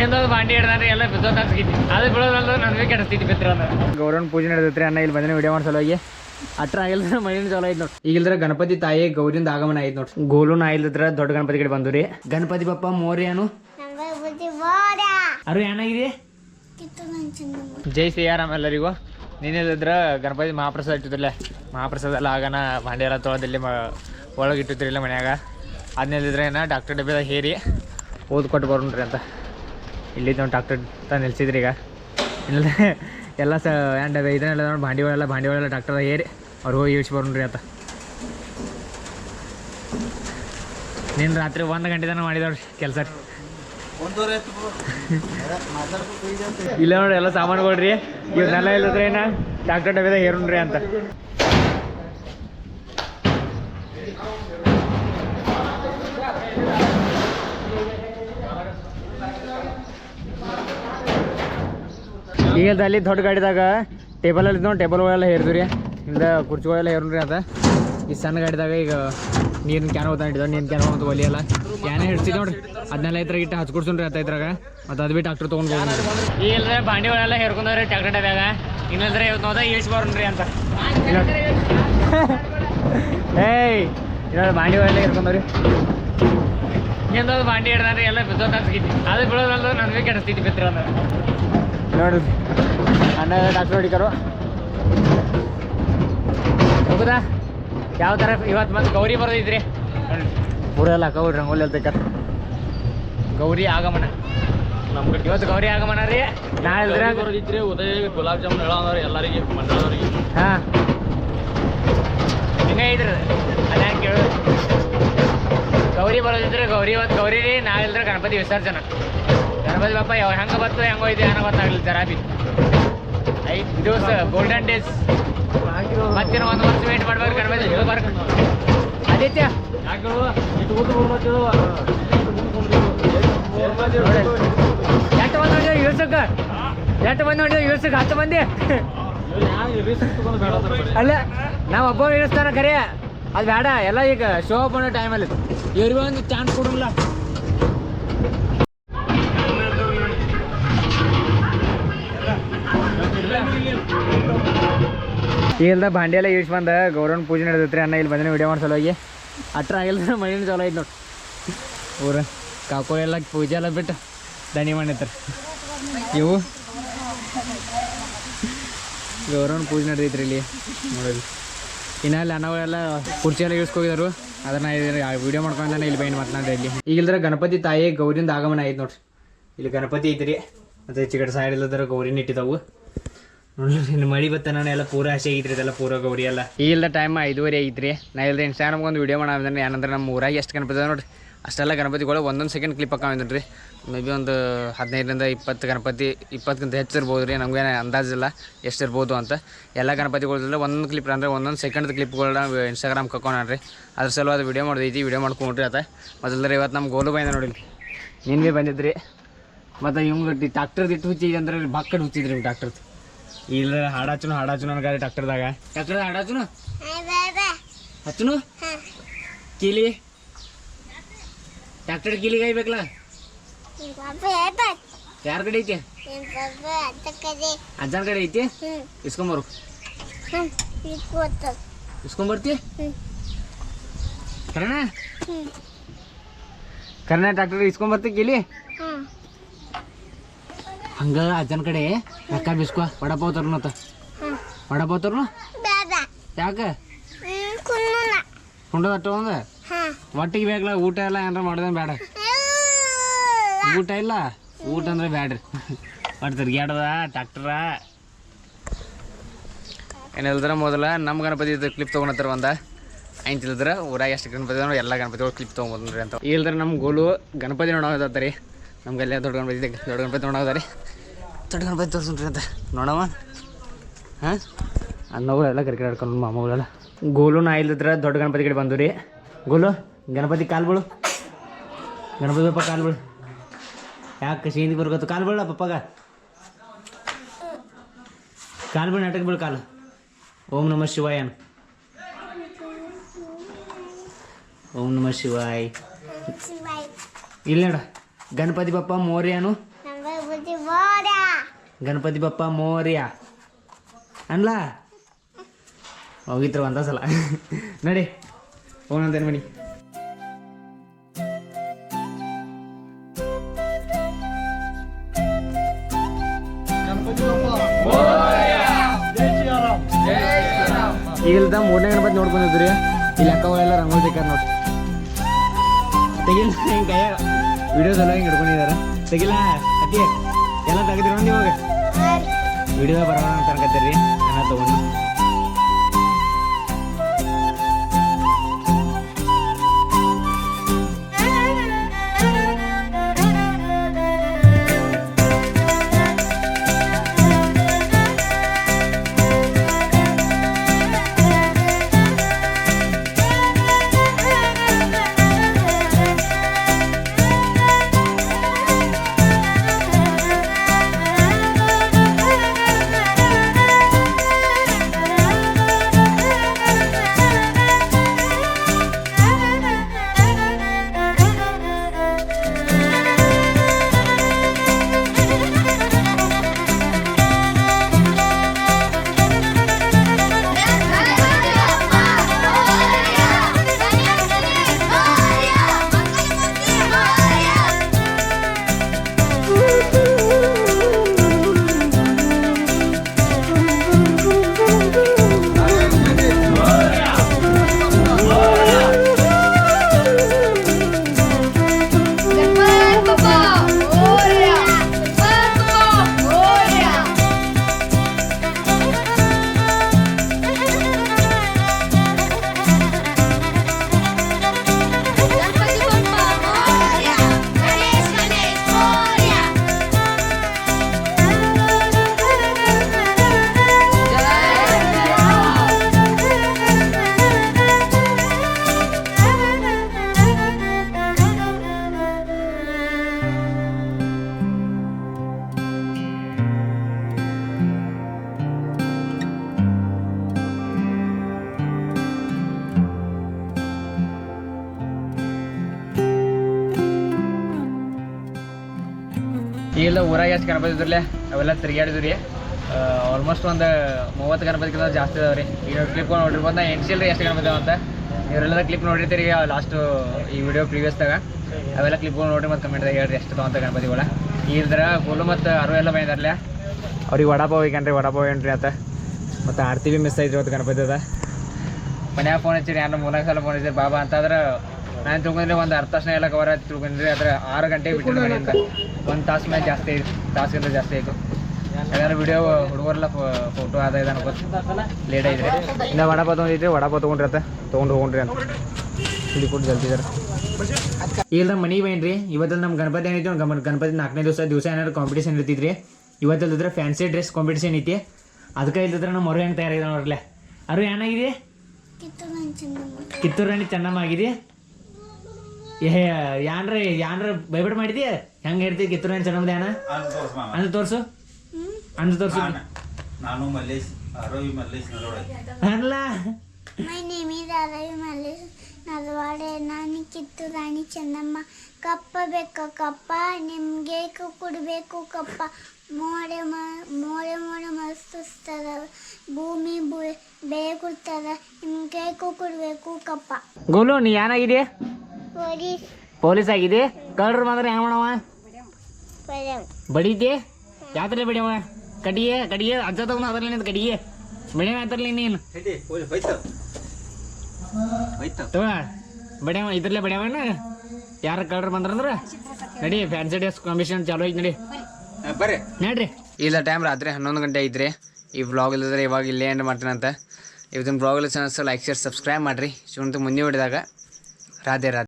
ಹಿಂದೊಂದು ಎಲ್ಲ ಅದು ಬಿತ್ತಿರ ಗೌರವನ ಪೂಜೆ ನಡೆದೈತ್ರಿ ಅಣ್ಣ, ಇಲ್ಲಿ ಬಂದಿನ ವಿಡಿಯೋ ಸಲುವಾಗಿ ಅಟ್ರ ಆಗಿಲ್ದ್ರ ಮಳಿನ ಚಲೋ ಐತ್ ನೋಡ್ರಿ ಈಗ ಇಲ್ದ್ರ ಗಣಪತಿ ತಾಯಿ ಗೌರಿಂದ ಆಗಮನ ಐತ್ ನೋಡ್ರಿ ಗೋಲುನ ಇಲ್ದ್ರ ದೊಡ್ಡ ಗಣಪತಿ ಕಡೆ ರೀ. ಗಣಪತಿ ಬಪ್ಪ ಮೋರ್ಯಾನು ಅರು ಏನಾಗಿದೆ ಜೈ ಶ್ರೀರಾಮ್ ಎಲ್ಲರಿಗೂ. ನೀನಿಲ್ಲದ್ರ ಗಣಪತಿ ಮಹಾಪ್ರಸಾದ ಇಟ್ಟಿದ್ರಲ್ಲ. ಮಹಾಪ್ರಸಾದ ಎಲ್ಲ ಆಗನ ಭಾಂಡೆ ಎಲ್ಲ ತೊಳೆದಲ್ಲಿ ಒಳಗೆ ಇಟ್ಟಿದ್ರಿಲ್ಲ ಮನ್ಯಾಗ. ಅದನ್ನೆಲ್ಲಿದ್ರೆ ಏನ ಡಾಕ್ಟರ್ ಡಬ್ಬಿದಾಗ ಹೇರಿ. ಓದ್ಕೊಟ್ಟು ಬರೋಣ್ರಿ ಅಂತ. ಇಲ್ಲಿ ನಾವು ಡಾಕ್ಟರ್ ತಾನು ನಿಲ್ಸಿದ್ರಿ ಈಗ. ಇಲ್ಲ ಎಲ್ಲ ಸ ಆ್ಯಂಡ್ ಅದೇ ಇದನ್ನೆಲ್ಲ ನೋಡಿ ಬಾಂಡಿಗಳೆಲ್ಲ ಬಾಂಡಿಗಳೆಲ್ಲ ಡಾಕ್ಟರ್ ಏರಿ ಅವ್ರು ಹೋಗಿ ಇಳಿಸಿ ಬರೋಣ್ರಿ ಅಂತ. ನಿನ್ನ ರಾತ್ರಿ ಒಂದು ಗಂಟೆ ತನಕ ಮಾಡಿದವ್ರಿ ಕೆಲಸ. ಇಲ್ಲ ನೋಡಿ ಎಲ್ಲ ಸಾಮಾನು ಕೊಡ್ರಿ ಇವ್ರನ್ನೆಲ್ಲ ಇಲ್ಲದ್ರೆ ಏನ ಡಾಕ್ಟರ್ ಡಬ್ಬಿದಾಗ ಹೇರುಣ್ರಿ ಅಂತ. ಈಗ ಅಲ್ಲಿ ದೊಡ್ಡ ಗಾಡಿದಾಗ ಟೇಬಲ್ ಅಲ್ಲಿ ನೋಡಿ ಟೇಬಲ್ಗಳೆಲ್ಲ ರೀ ಹಿಂದೆ ಕುರ್ಚಿಗಳೆಲ್ಲ ಹೇರಿದ್ರಿ ಅದ. ಈ ಸಣ್ಣ ಗಾಡಿದಾಗ ಈಗ ನೀರಿನ ಕ್ಯಾನ್ ನೀನು ನೀರಿನ ಕ್ಯಾನ್ ಹೋಗ್ತು ಒಲಿ ಎಲ್ಲ. ಕ್ಯಾನೇ ಹಿಡ್ಸಿದ್ ನೋಡ್ರಿ. ಅದನ್ನೆಲ್ಲ ಇದ್ರಾಗ ಇಟ್ಟು ಹಚ್ಕೊಡ್ಸುನ್ರಿ ಅತ್ತ ಇದ್ರಾಗ. ಮತ್ತು ಅದು ಬಿಟ್ಟು ಡಾಕ್ಟರ್ ತೊಗೊಂಡು ಹೋಗಿ ಈಗ ಇಲ್ಲದ್ರೆ ಬಾಂಡಿಗಳೆಲ್ಲ ಹೇರ್ಕೊಂಡವ್ರಿ ಟ್ಯಾಕ್ಟರ್ ಡಬ್ಯಾಗ. ಇನ್ನಿಲ್ದ್ರೆ ಇವತ್ತು ನೋದ ಇಳಿಸಿ ಬರೋಣ್ರಿ ಅಂತ. ಏಯ್ ಇನ್ನೊಂದು ಬಾಂಡಿಗಳೆಲ್ಲ ಹೇರ್ಕೊಂಡವ್ರಿ ಇನ್ನೊಂದು ಬಾಂಡಿ ಹಿಡ್ದಾನ್ರಿ ಎಲ್ಲ ಅನ್ಸ್ಕಿತಿ ಅದು ಬಿಡೋದಲ್ಲ ನನಗೆ ಕೆಡಿಸ್ತಿತ್ತು ಬಿತ್ರ ಅಂದ್ರೆ ನೋಡ್ರಿ ಅಣ್ಣ ಡಾಕ್ಟರ್ ಹೊಡಿಕರು ಹೋಗುದಾ? ಯಾವ ಥರ ಇವತ್ತು ಮತ್ತೆ ಗೌರಿ ಬರೋದಿದ್ರಿ? ಊರೆಲ್ಲ ಕೌರಿ ರಂಗೋಲಿ ಹೇಳ್ಬೇಕಾರ ಗೌರಿ ಆಗಮನ. ನಮ್ಗೆ ಇವತ್ತು ಗೌರಿ ಆಗಮನ ರೀ. ನಾಳೆ ಬರೋದಿದ್ರಿ ಉದಯ ಗುಲಾಬ್ ಜಾಮೂನ್ ಹೇಳೋದ್ರಿ ಎಲ್ಲರಿಗೆ ಮಂಡಳದವ್ರಿಗೆ ಹಾಂ. ಹಿಂಗೆ ಇದ್ರಿ ಹೆಂಗೆ ಕೇಳು. ಗೌರಿ ಬರೋದಿದ್ರೆ ಗೌರಿ ಇವತ್ತು ಗೌರಿ ರೀ ನಾಳೆ ಗಣಪತಿ ವಿಸರ್ಜನ. ಗಣಪತಿ ಬಾಪ ಯಾವ ಹೆಂಗೆ ಬರ್ತದೆ, ಹೆಂಗೋ ಇದೆ ಅನ್ನೋ ಗೊತ್ತಾಗಲಿಲ್ಲ ಜರಾ ಬಿ ಐದು ದಿವಸ ಗೋಲ್ಡನ್ ಡೇಸ್ ಮತ್ತಿನ ಒಂದು ವರ್ಷ ವೇಟ್ ಮಾಡ್ಬೇಕು ಗಣಪತಿ. ಆದಿತ್ಯ? ಎಷ್ಟು ಮಂದಿ ನೋಡಿದ ಇಳ್ಸಕ್ಕ ಎಷ್ಟು ಬಂದು ನೋಡಿದ ಇಳ್ಸಕ್ಕೆ ಹತ್ತು ಮಂದಿ? ಅಲ್ಲ, ನಾವು ಒಬ್ಬ ಇಳಿಸ್ತಾನ ಖರೆ ಅದು ಬೇಡ, ಎಲ್ಲ ಈಗ ಶೋ ಅಪ್ ಮಾಡೋ ಟೈಮಲ್ಲಿ ಇವ್ರಿಗೆ ಒಂದು ಚಾನ್ಸ್ ಕೊಡಲ್ಲ. ಈಗಲ್ದ ಭಾಂಡಿ ಎಲ್ಲ ಯೂಸ್ ಬಂದ, ಗೌರವನ ಪೂಜೆ ನಡೆದೈತ್ರಿ ಅಣ್ಣ, ಇಲ್ಲಿ ಬಂದಿನ ವಿಡಿಯೋ ಮಾಡೋ ಸಲುವಾಗಿ. ಅಟ್ರ ಆಗಿಲ್ಲ ಮಳಿನ ಚಲೋ ಐತೆ ನೋಡಿ. ಊರ ಕಾಕೋ ಎಲ್ಲ ಪೂಜೆ ಎಲ್ಲ ಬಿಟ್ಟು ದಣಿ ಮಾಡಿರ್ತಾರೆ ಇವು. ಗೌರವನ ಪೂಜೆ ನಡೆದೈತ್ರಿ ಇಲ್ಲಿ. ನೋಡೋದು ಇನ್ನ ಅಲ್ಲಿ ಅಣ್ಣಗಳೆಲ್ಲ ಕುರ್ಚಿ ಎಲ್ಲ ಇಳಿಸ್ಕೋಗಿದ್ರು ಅದನ್ನ ವಿಡಿಯೋ ಮಾಡ್ಕೊಂಡ ಇಲ್ಲಿ ಬೈನ್ ಮಾತನಾಡ್ರಿ ಇಲ್ಲಿ. ಈಗಿಲ್ದ್ರೆ ಗಣಪತಿ ತಾಯಿ ಗೌರಿಂದ ಆಗಮನ ಐತೆ ನೋಡ್ರಿ ಇಲ್ಲಿ ಗಣಪತಿ ಐತ್ರಿ. ಮತ್ತೆ ಈಚೆ ಕಡೆ ಸೈಡ್ ಇಲ್ಲದ್ರೆ ಗೌರಿನ ಇಟ್ಟಿದ್ದಾವು ಮಳಿ ಬತ್ತ ನಾನು ಎಲ್ಲ ಪೂರ ಆಸೆ ಐತ್ರಿ ಇದೆಲ್ಲ ಪೂರ ಗೌರಿ ಎಲ್ಲ ಈಗಿಲ್ದ ಟೈಮ್ ಐದುವರೆ ಐತ್ರಿ. ನಾ ಇಲ್ಲದ ಇನ್ಸ್ಟಾಗ್ರಾಮ್ಗೆ ಒಂದು ವಿಡಿಯೋ ಮಾಡೋದ್ರೆ ಏನಂದ್ರೆ ನಮ್ಮ ಊರಾಗ ಎಷ್ಟು ಗಣಪತಿ ನೋಡಿ ಅಷ್ಟೆಲ್ಲ ಗಣಪತಿಗಳು ಒಂದೊಂದು ಸೆಕೆಂಡ್ ಕ್ಲಿಪ್ ಹಾಕೊಂಡಿದ್ರಿ ರೀ ಮೇ ಬಿ ಒಂದು ಹದಿನೈದರಿಂದ ಇಪ್ಪತ್ತು ಗಣಪತಿ, ಇಪ್ಪತ್ತಕ್ಕಿಂತ ಹೆಚ್ಚು ಇರ್ಬೋದು ರೀ. ನಮಗೇನು ಅಂದಾಜಿಲ್ಲ ಎಷ್ಟು ಇರ್ಬೋದು ಅಂತ. ಎಲ್ಲ ಗಣಪತಿಗಳಲ್ಲ ಒಂದೊಂದು ಕ್ಲಿಪ್ ಅಂದರೆ ಒಂದೊಂದು ಸೆಕೆಂಡ್ ಕ್ಲಿಪ್ಗಳನ್ನ ಇನ್ಸ್ಟಾಗ್ರಾಮ್ ಕಕ್ಕೊಂಡ್ರಿ ಅದ್ರ ಸಲುವಾಗಿ ವಿಡಿಯೋ ಮಾಡಿದೈತಿ ವಿಡಿಯೋ ಮಾಡ್ಕೊಂಡ್ರಿ ಅತ ಮೊದಲದ್ರೆ ಇವತ್ತು ನಮ್ಮ ಗೋಲು ಬಂದ ನೋಡಿ ನಿನ್ನೆ ಬಂದಿದ್ರಿ. ಮತ್ತು ಇವಂಗೆ ಟ್ಯಾಕ್ಟರ್ದು ಇಟ್ಟು ಹುಚ್ಚಿ ಅಂದ್ರೆ ಭಕ್ಕಡ್ ಹುಚ್ಚಿದ್ರಿ ಟ್ಯಾಕ್ಟರ್ ಇಲ್ಲ ಹಾಡಾಚುನು ಹಾಡಾಚುನು ನನ್ನ ಗಾಡಿ ಟ್ಯಾಕ್ಟರ್ದಾಗ ಟ್ಯಾಕ್ಟರ್ದಾಗ ಹಾಡಾಚುನು ಹಚ್ಚುನು? ಕೀಲಿ? ಟ್ಯಾಕ್ಟರ್ ಕೀಲಿಗೆ ಐಬೇಕಲ್ಲ ಯಾರ ಕಡೆ ಐತಿ? ಅಜ್ಜನ ಕಡೆ ಐತಿ? ಇಸ್ಕೊಂಬರು. ಇಸ್ಕೊಂಬರ್ತಿ. ಕರ್ಣ? ಕರ್ಣ ಟ್ಯಾಕ್ಟರ್ ಇಸ್ಕೊಂಬರ್ತಿ ಕೀಲಿ? ಹಂಗ ಅಜ್ಜನ ಕಡೆ ರೊಕ್ಕ ಬಿಸ್ಕೋ ವಡಪಾವ್ ತರ್ನು ಯಾಕೆ? ಕೊಂಡ ಒಂದ ಒಟ್ಟಿಗೆ ಬೇಕಲ್ಲ ಊಟ ಎಲ್ಲ ಏನಾರ ಮಾಡೋದೇನು ಬೇಡ? ಊಟ ಇಲ್ಲ? ಊಟ ಅಂದ್ರೆ ಬ್ಯಾಡ್ರಿ. ಒಟ್ಟು ತಿರ್ಗ್ಯಾಡದ ಟ್ಯಾಕ್ಟರ. ಏನಿಲ್ದ್ರ ಮೊದಲ ನಮ್ಮ ಗಣಪತಿ ಕ್ಲಿಪ್ ತೊಗೊಂಡತ್ತಾರ ಒಂದ. ಐಂತಿಲ್ದ್ರ ಊರಾಗ ಎಷ್ಟು ಗಣಪತಿ ಎಲ್ಲಾ ಗಣಪತಿಗಳು ಕ್ಲಿಪ್ ತೊಗೊಂಬಂದ್ರಿ ಅಂತ. ಇಲ್ದ್ರ ನಮ್ಮ ಗೋಲು ಗಣಪತಿ ನೋಡೋದತ್ತ ರೀ ನಮ್ಗೆಲ್ಲ ದೊಡ್ಡ ಗಣಪತಿ ದೊಡ್ಡ ಗಣಪತಿ ನೋಡೋದ ರೀ ದೊಡ್ಡ ಗಣಪತಿ ತೋರಿಸ್ರಿ ಅಂತ. ನೋಡವ ಹಾಂ? ಅನ್ನೋಗಳೆಲ್ಲ ಕ್ರಿಕೆಟ್ ಆಡ್ಕೊಂಡು ಮಾಮಗಳೆಲ್ಲ ಗೋಲು ನಾ ಇಲ್ಲದ್ರ ದೊಡ್ಡ ಗಣಪತಿ ಕಡೆ ಬಂದು ರೀ ಗೋಲು ಗಣಪತಿ ಕಾಲ್ಗಳು ಗಣಪತಿ ಬಪ್ಪ ಕಾಲ್ಗಳು ಯಾಕೆ ಶೇಂದಿ ಬರ್ಗತ್ತು ಕಾಲು ಬೀಳ ಪಪ್ಪಗ? ಕಾಲು ಬೀಳ ನಾಟಕ ಬೀಳ ಕಾಲು. ಓಂ ನಮ ಶಿವಾಯ ಓಂ ನಮ ಶಿವಾಯ್. ಇಲ್ಲ ನೋಡ ಗಣಪತಿ ಬಪ್ಪ ಮೋರ್ಯಾನು ನಮ ಗಣಪತಿ ಬಪ್ಪ ಮೋರ್ಯ ಅನ್ಲಾ ಹೋಗಿತ್ರ ಒಂದ ಸಲ ನಡಿ ಫೋನ್ ಅಂತೇನು ಬನ್ನಿ ಈಗ ಇಲ್ದ ಮೂರನೇ ಗಣಪತಿ ನೋಡ್ಕೊಂಡಿದ್ರಿ ಇಲ್ಲಿ ಅಕ್ಕಗಳೆಲ್ಲ ರಂಗೋಲಿ ತೆಗ್ಯಾರ ನೋಡಿ ತೆಗಿಲ್ಲ ಹಿಂಗೆ ಕೈಯ ವಿಡಿಯೋ ಹಿಂಗೆ ಹಿಡ್ಕೊಂಡಿದ್ದಾರೆ. ತೆಗಿಲ್ಲ ಅತಿ ಎಲ್ಲ ತೆಗೆದಿರೋ ನೀವಾಗ ವಿಡಿಯೋ ಬರೋಣ ಅಂತ ಅನ್ಕತ್ತೀರಿ. ಅನ್ನ ತಗೊಂಡು ಈಗೆಲ್ಲ ಊರಾಗ ಎಷ್ಟು ಗಣಪತಿ ಅವೆಲ್ಲ ತಿರುಗಾಡಿದ್ರಿ ಆಲ್ಮೋಸ್ಟ್ ಒಂದು ಮೂವತ್ತು ಗಣಪತಿಗಿಂತ ಜಾಸ್ತಿ ಇದಾವೆ ರೀ ಈಗ ಕ್ಲಿಪ್ ನೋಡಿರ್ಬೋದು ನಾ ಎಣಿಸಿಲ್ರಿ ಎಷ್ಟು ಗಣಪತಿ ಅಂತ. ಇವರೆಲ್ಲ ಕ್ಲಿಪ್ ನೋಡಿರ್ತೀರಿ ಲಾಸ್ಟು ಈ ವಿಡಿಯೋ ಪ್ರೀವಿಯಸ್ದಾಗ ಅವೆಲ್ಲ ಕ್ಲಿಪ್ಗಳು ನೋಡಿರಿ ಮತ್ತು ಕಮೆಂಟ್ದಾಗ ಹೇಳ್ರಿ ಎಷ್ಟು ತಗೊಂತ ಗಣಪತಿಗಳ. ಇಲ್ದ್ರ ಫುಲ್ಲು ಮತ್ತು ಅರು ಎಲ್ಲ ಬಂದಿರಲ್ಲ ಅವ್ರಿಗೆ ವಡಾಪಾವ್ ಈಗನ್ರಿ ವಡಾಪಾವ್ ಏನ್ರಿ ಅಂತ ಮತ್ತು ಆರ್ತಿ ಬಿ ಮಿಸ್ ಆಯ್ತು ಇವತ್ತು ಗಣಪತಿ ಅದ. ಮನ್ಯಾಗ ಫೋನ್ ಹಚ್ಚಿರಿ ಯಾರು ಮೂರ್ನಾಲ್ಕು ಸಲ ಫೋನ್ ಹಚ್ಚಿರಿ, ಬಾಬಾ ಅಂತಂದ್ರೆ ನಾನು ತಿಳ್ಕೊಂಡ್ರೆ ಒಂದು ಅರ್ಧ ತಾಸನ ಎಲ್ಲ ಕವರ್ ಆಯ್ತು ತಿಳ್ಕೊಂಡ್ರಿ ಅದ್ರ ಆರು ಗಂಟೆ ಬಿಟ್ಟು ಮನೆಯಿಂದ ಒಂದು ತಾಸು ಮೇಲೆ ಜಾಸ್ತಿ ಐತಿ ತಾಸಿಗಿಂತ ಜಾಸ್ತಿ ಆಯಿತು. ಯಾಕಂದ್ರೆ ವಿಡಿಯೋ ಹುಡುಗರೆಲ್ಲ ಫೋಟೋ ಅದ ಇದೆ ಅನ್ಕೋತ ಲೇಟ್ ಆಯ್ತು ಇನ್ನ ವಡಾಪ ತೊಗೊಂಡಿದ್ರಿ ವಡಪ ತೊಗೊಂಡ್ರಿ ಅಂತ ತೊಗೊಂಡು ಹೋಗ್ರಿ ಅಂತ. ಇಲ್ಲಿ ಕೊಟ್ಟು ಜಲ್ದಿದ್ದಾರೆ ಈಗ ನಮ್ಮ ಮನೆಗೆ ಬೇನ್ರಿ ಇವತ್ತಲ್ಲಿ ನಮ್ಮ ಗಣಪತಿ ಏನೈತಿ ಗಮ ಗಣಪತಿ ನಾಲ್ಕನೇ ದಿವಸ ದಿವಸ ಏನಾದ್ರು ಕಾಂಪಿಟೇಷನ್ ಇರ್ತಿದ್ರಿ ಇವತ್ತಲ್ಲಿದ್ರೆ ಫ್ಯಾನ್ಸಿ ಡ್ರೆಸ್ ಕಾಂಪಿಟೇಷನ್ ಐತಿ. ಅದಕ್ಕೆ ಇಲ್ದಿದ್ರೆ ನಮ್ಮ ಮರು ಹೆಂಗೆ ತಯಾರಿದೆ ಅವ್ರಲ್ಲೇ ಅರು ಏನಾಗಿದೆ? ಕಿತ್ತೂರು ರಾಣಿ ಚೆನ್ನಮ್ಮ. ಆಗಿದೆ ಏ ಯಾನ್ರ ಯಾನ್ರ ಬೈಬಿಟ್ ಮಾಡಿದ್ಯ? ಹೆಂಗೆ ಹೇಳ್ತೀವಿ ಕಿತ್ತೂರ ಏನ್ ಚೆನ್ನಮ್ಮ ಯಾನ ಅಂದ್ ತೋರ್ಸು ಅಂದ್ ತೋರ್ಸು. ನಾನು ಮಲ್ಲೇಶ್ ಅರವಿ ಮಲ್ಲೇಶ್ ನರವಡೆ ಅಲ್ಲ my name is Aravi Mallesh Nalwade. ನಾನು ಕಿತ್ತು ರಾಣಿ ಚೆನ್ನಮ್ಮ. ಕಪ್ಪ ಬೇಕು ಕಪ್ಪ. ನಿಮ್ಗೆ ಕುಡಬೇಕು ಕಪ್ಪ. ಮೋಡೆ ಮ- ಮೋಡೆ ಮೋಡೆ ಮಸ್ತಿಸ್ತದ ಭೂಮಿ ಬು ನಿಮ್ಗೆ ಕುಡಬೇಕು ಕಪ್ಪ. ಗೋಲು ನೀ ಏನಾಗಿದೆ ಪೊಲೀಸ್. ಪೊಲೀಸ್ ಆಗಿದೆ. ಕಳ್ರ ಮಾತ್ರ ಹೆಂಗ್ ಮಾಡವ? ಬಡಿತಿ? ಯಾತ್ರೆ ಬಡಿಯವ? ಕಡಿಗೆ ಕಡಿಗೆ ಅಜ್ಜ ತಗೊಂಡು ಅದ್ರಲ್ಲಿ ನಿಂತ ಕಡಿಗೆ ಬಡಿಯವ ಯಾತ್ರಲಿ ನೀನು? ಹೋಯ್ತು. ಹೋಯ್ತು. ತಗೋ ಬಡಿಯವ ಇದ್ರಲ್ಲೇ ಬಡಿಯವನ ಯಾರ ಕಳ್ರ ಬಂದ್ರಂದ್ರ? ನಡಿ ಫ್ಯಾನ್ಸಿ ಡ್ರೆಸ್ ಕಾಂಪಿಟೇಷನ್ ಚಾಲೂ ಐತಿ ನಡಿ. ಬರ್ರಿ. ನೋಡ್ರಿ. ಇಲ್ಲ ಟೈಮ್ ರಾತ್ರಿ ಹನ್ನೊಂದು ಗಂಟೆ ಐತ್ರಿ. ಈ ವ್ಲಾಗ್ ಇಲ್ಲದ್ರೆ ಇವಾಗ ಇಲ್ಲೇ ಎಂಡ್ ಮಾಡ್ತೀನಂತ ಇವತ್ತಿನ ಬ್ಲಾಗ್ ಎಲ್ಲ ಚಾನಲ್ಸ್ ಲೈಕ್ ಶೇರ್ ಸಬ್ಸ್ಕ್ರೈಬ್ ಮಾಡಿರಿ. ಶಿವಂತ ಮುಂದೆ ಹೊಡಿದಾಗ. ರಾಧೆ ರಾಧೆ.